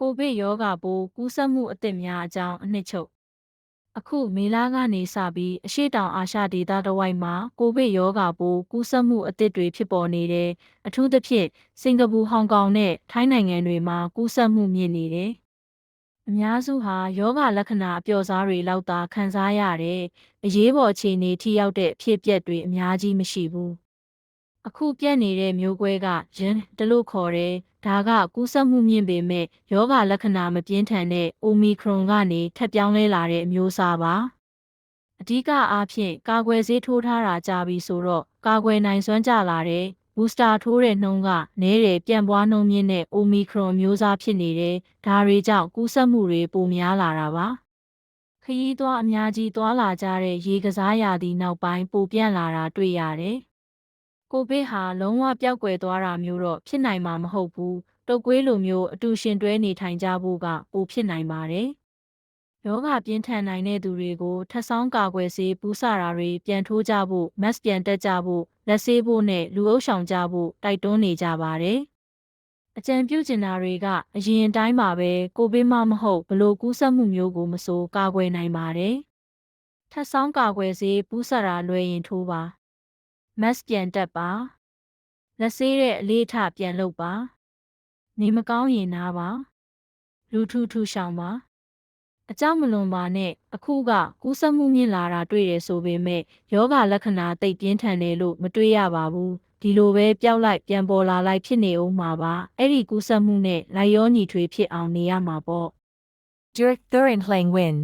ကိုဗစ်ရောဂါပိုးကူးစက်မှုအသစ်များအကြောင်းအနှစ်ချုပ်အခုမေလကနေစပြီးအရှိတောင်အာရှဒေသတစ်ဝိုက်မှာကိုဗစ်ရောဂါပိုးကူးစက်မှုအသစ်တွေဖြစ်ပေါ်နေတယ်အထူးသဖြင့်စင်ကာပူဟောင်ကောင်နဲ့ထိုင်းနိုင်ငံတွေမှာကူးစက်မှုမြင့်နေတယ်အများစုဟာယောဂလက္ခဏာအပျော့စားတွေလောက်သာခံစားရတယ်အရေးပေါ်အခြေအနေထိရောက်တဲ့အဖြစ်အပျက်တွေအများကြီးမရှိဘူး အခုပြက်နေတဲ့မျိုးကွဲကယင်းတလို့ခေါ်တယ်။ဒါကကူးစက်မှုမြင့်ပေမဲ့ယောဂလက္ခဏာမပြင်းထန်တဲ့ Omicron ကနေထပ်ပြောင်းလဲလာတဲ့အမျိုးအစားပါ။အဓိကအားဖြင့်ကာကွယ်ဆေးထိုးထားတာကြာပြီဆိုတော့ကာကွယ်နိုင်စွမ်းကျလာတဲ့ booster ထိုးတဲ့နှုန်းကနည်းတယ်ပြန့်ပွားနှုန်းမြင့်တဲ့ Omicron မျိုးစားဖြစ်နေတယ်။ဒါတွေကြောင့်ကူးစက်မှုတွေပိုများလာတာပါ။ခရီးသွားအများကြီးသွားလာကြတဲ့ရေကစားရာသီနောက်ပိုင်းပိုပြန့်လာတာတွေ့ရတယ်။ ကိုဗစ်ဟာလုံးဝပျောက်ကွယ်သွားတာမျိုးတော့ဖြစ်နိုင်မှာမဟုတ်ဘူး။တုပ်ကွေးလိုမျိုးအတူရှင်တွဲနေထိုင်ကြဖို့ကပိုဖြစ်နိုင်ပါတယ်။ယောဂပြင်းထန်နိုင်တဲ့သူတွေကိုထပ်ဆောင်းကာကွယ်ဆေးပူးစတာတွေပြန်ထိုးကြဖို့ mask ပြန်တက်ကြဖို့လက်ဆေးဖို့နဲ့လူအုပ်ဆောင်ကြဖို့တိုက်တွန်းနေကြပါတယ်။အကြံပြုချင်တာတွေကအရင်အတိုင်းပါပဲကိုဗစ်မှမဟုတ်ဘလို့ကူးစက်မှုမျိုးကိုမဆိုကာကွယ်နိုင်ပါတယ်။ထပ်ဆောင်းကာကွယ်ဆေးပူးစတာလွယ်ရင်ထိုးပါ။ mask ပြန်တက်ပါ။လက်ဆေးတဲ့အလေးအထပြန်လုပ်ပါ။နေမကောင်းရင်နားပါ။လူထူထူရှောင်ပါ။အကြောက်မလွန်ပါနဲ့အခုကကူးစက်မှုမြင့်လာတာတွေ့ရဆိုပေမဲ့ယောဂလက္ခဏာတိတ်ပြင်းထန်တယ်လို့မတွေ့ရပါဘူး။ဒီလိုပဲပျောက်လိုက်ပြန်ပေါ်လာလိုက်ဖြစ်နေအောင်မှာပါအဲ့ဒီကူးစက်မှုနဲ့လိုက်ရောညီထွေဖြစ်အောင်နေရမှာပေါ့ Dirk Thurin Hlang Win.